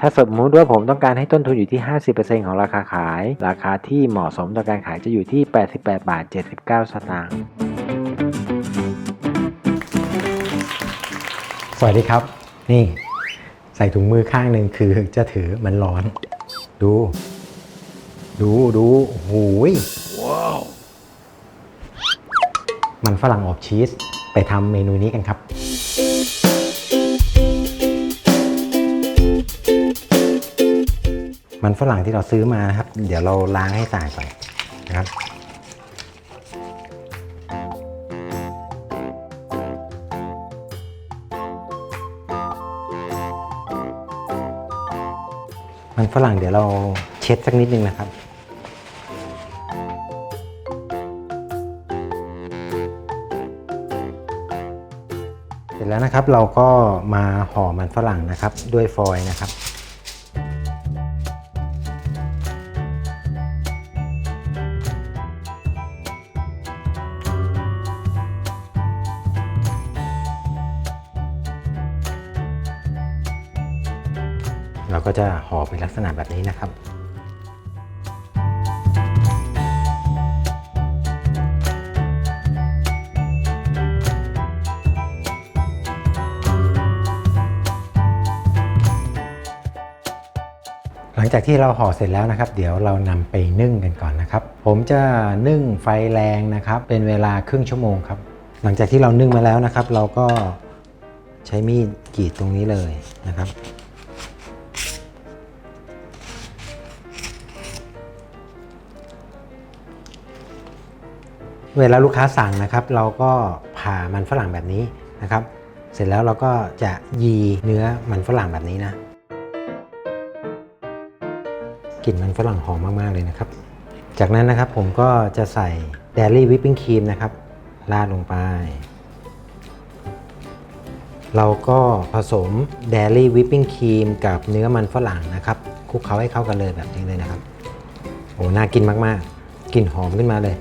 ถ้าสมมุติว่าผมต้องการให้ต้นทุนอยู่ที่ 50%ของราคาขาย ราคาที่เหมาะสมต่อการขายจะอยู่ที่ 88 บาท 79 สตางค์ สวัสดีครับ นี่ ใส่ถุงมือข้างหนึ่งคือจะถือมันร้อน ดู ดูดูโอ้โหยมันฝรั่งอบชีส ไปทำเมนูนี้กันครับ มันฝรั่งที่เราซื้อมานะครับ เดี๋ยวเราล้างให้สะอาดก่อนนะครับมันฝรั่งเดี๋ยวเราเช็ดสักนิดนึงนะครับ เสร็จแล้วนะครับเราก็มาห่อมันฝรั่งนะครับด้วยฟอยล์นะครับ เราก็จะห่อเป็นลักษณะแบบนี้นะครับหลังจากที่เราห่อเสร็จแล้วนะครับ เดี๋ยวเรานำไปนึ่งกันก่อนนะครับ ผมจะนึ่งไฟแรงนะครับ เป็นเวลาครึ่งชั่วโมงครับ หลังจากที่เรานึ่งมาแล้วนะครับ เราก็ใช้มีดกรีดตรงนี้เลยนะครับ เวลาลูกค้าสั่งนะครับ เราก็ผ่ามันฝรั่งแบบนี้นะครับ เสร็จแล้วเราก็จะยีเนื้อมันฝรั่งแบบนี้นะกลิ่นมันฝรั่งหอมมาก ๆ เลยนะครับ จากนั้นนะครับผมก็จะใส่เดลี่วิปปิ้งครีมนะครับราดลงไป เราก็ผสมเดลี่วิปปิ้งครีมกับเนื้อมันฝรั่งนะครับคลุกเคล้าให้เข้ากันเลยแบบนี้เลยนะครับโอ้น่ากินมากๆกลิ่นหอมขึ้นมาเลย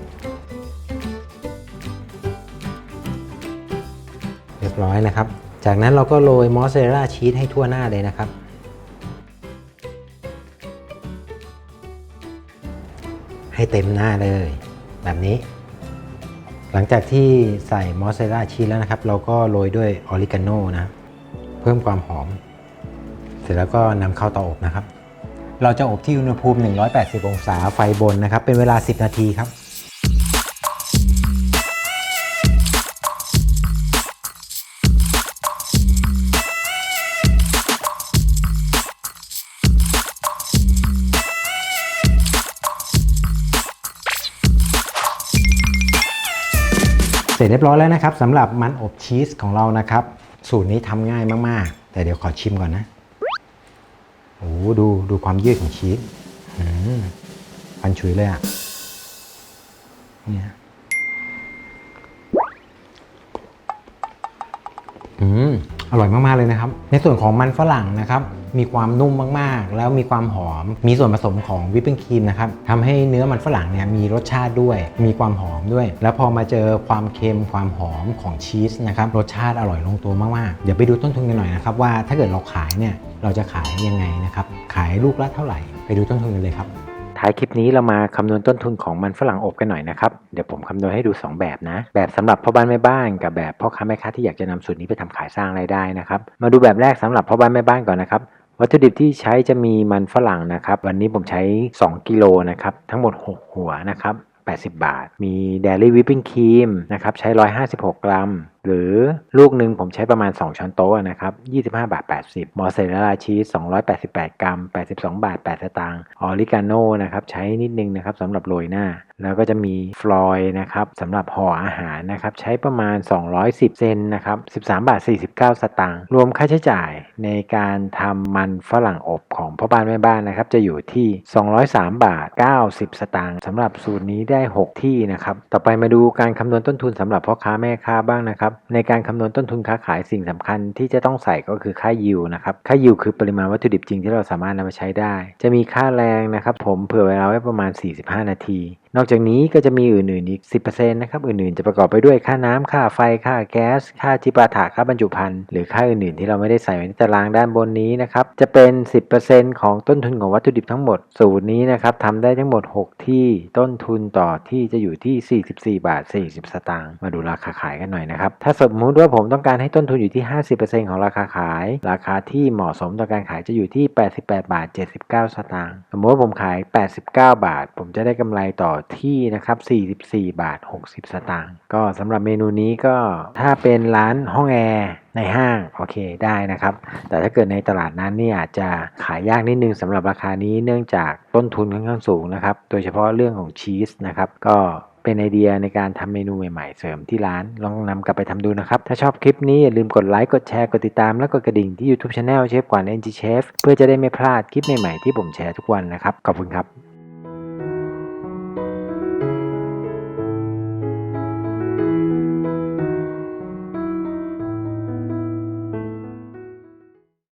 บร้อยนะครับ จากนั้นเราก็โรยมอสซาเรลล่าชีสให้ทั่วหน้าเลยนะครับ ให้เต็มหน้าเลย แบบนี้ หลังจากที่ใส่มอสซาเรลล่าชีสแล้วนะครับ เราก็โรยด้วยออริกาโนนะ เพิ่มความหอม เสร็จแล้วก็นำเข้าเตาอบนะครับ เราจะอบที่อุณหภูมิ 180 องศาไฟบนนะครับ เป็นเวลา 10 นาทีครับ ร็จเรียบร้อยแล้วนะครับสำหรับมันอบชีสของเรานะครับ สูตรนี้ทำง่ายมากๆ แต่เดี๋ยวขอชิมก่อนนะโอ้โหดูดูความยืดของชีสอันฉุยเลยอะเนี่ยอืมอร่อยมากๆเลยนะครับ ในส่วนของมันฝรั่งนะครับ มีความนุ่มมากๆ แล้วมีความหอม มีส่วนผสมของวิปปิ้งครีมนะครับทำให้เนื้อมันฝรั่งเนี่ยมีรสชาติด้วย มีความหอมด้วย แล้วพอมาเจอความเค็มความหอมของชีสนะครับรสชาติอร่อยลงตัวมากๆ เดี๋ยวไปดูต้นทุนกันหน่อยนะครับว่าถ้าเกิดเราขายเนี่ยเราจะขายยังไงนะครับขายลูกละเท่าไหร่ ไปดูต้นทุนกันเลยครับท้ายคลิปนี้เรามาคำนวณต้นทุนของมันฝรั่งอบกันหน่อยนะครับ เดี๋ยวผมคำนวณให้ดู 2 แบบนะ แบบสำหรับพ่อบ้านแม่บ้านกับแบบพ่อค้าแม่ค้าที่อยากจะนำสูตรนี้ไปทำขายสร้างรายได้นะครับ มาดูแบบแรกสำหรับพ่อบ้านแม่บ้านก่อนนะครับ วัตถุดิบที่ใช้จะมีมันฝรั่งนะครับ วันนี้ผมใช้ 2 กิโลนะครับ ทั้งหมด 6 หัวนะครับ 80 บาท มีเดลี่วิปปิ้งครีมนะครับ ใช้ 156 กรัม หรือลูกหนึ่งผมใช้ประมาณ 2 ช้อนโต๊ะนะครับ 25 บาท 80 มอสซาเรลลาชีส 288 กรัม 82 บาท 8 สตางค์ ออริกาโนนะครับใช้นิดนึงนะครับสำหรับโรยหน้า แล้วก็จะมีฟลอยด์นะครับสำหรับห่ออาหารนะครับใช้ประมาณ 210 เซนนะครับ 13 บาท 49 สตางค์ รวมค่าใช้จ่ายในการทำมันฝรั่งอบของพ่อบ้านแม่บ้านนะครับจะอยู่ที่ 203 บาท 90 สตางค์สำหรับสูตรนี้ได้ 6 ที่นะครับ ต่อไปมาดูการคำนวณต้นทุนสำหรับพ่อค้าแม่ค้าบ้างนะครับในการคำนวณต้นทุนค้าขายสิ่งสำคัญที่จะต้องใส่ก็คือค่ายิวนะครับค่ายิวคือปริมาณวัตถุดิบจริงที่เราสามารถนำมาใช้ได้ จะมีค่าแรงนะครับผมเผื่อเวลาไว้ประมาณ 45 นาที นอกจากนี้ก็จะมีอื่นๆอีก 10%นะครับ อื่นๆจะประกอบไปด้วยค่าน้ำค่าไฟ ค่าแก๊ส ค่าจิปาถะค่าบรรจุภัณฑ์ หรือค่าอื่นๆที่เราไม่ได้ใส่ไว้ในตารางด้านบนนี้นะครับ จะเป็น 10%ของต้นทุนของวัตถุดิบทั้งหมด สูตรนี้นะครับทำได้ทั้งหมด 6 ที่ ต้นทุนต่อที่จะอยู่ที่ 44 บาท 40 สตางค์ มาดูราคาขายกันหน่อยนะครับ ถ้าสมมุติว่าผมต้องการให้ต้นทุนอยู่ที่ 50%ของราคาขาย ราคาที่เหมาะสมต่อการขายจะอยู่ที่ 88 บาท 79 สตางค์ สมมติว่าผมขาย 89 บาท ผมจะได้กำไรต่อที่นะครับ44 บาท 60 สตางค์ก็สำหรับเมนูนี้ก็ถ้าเป็นร้านห้องแอร์ในห้างโอเคได้นะครับ แต่ถ้าเกิดในตลาดนั้นเนี่ยอาจจะขายยากนิดนึงสำหรับราคานี้เนื่องจากต้นทุนค่อนข้างสูงนะครับ โดยเฉพาะเรื่องของชีสนะครับ ก็เป็นไอเดียในการทำเมนูใหม่ๆเสริมที่ร้าน ลองนำกลับไปทำดูนะครับ ถ้าชอบคลิปนี้อย่าลืมกดไลค์ กดแชร์ กดติดตาม และกดกระดิ่งที่ YouTube Channel เชฟกวาน NG Chef เพื่อจะได้ไม่พลาดคลิปใหม่ๆที่ผมแชร์ทุกวันนะครับ ขอบคุณครับ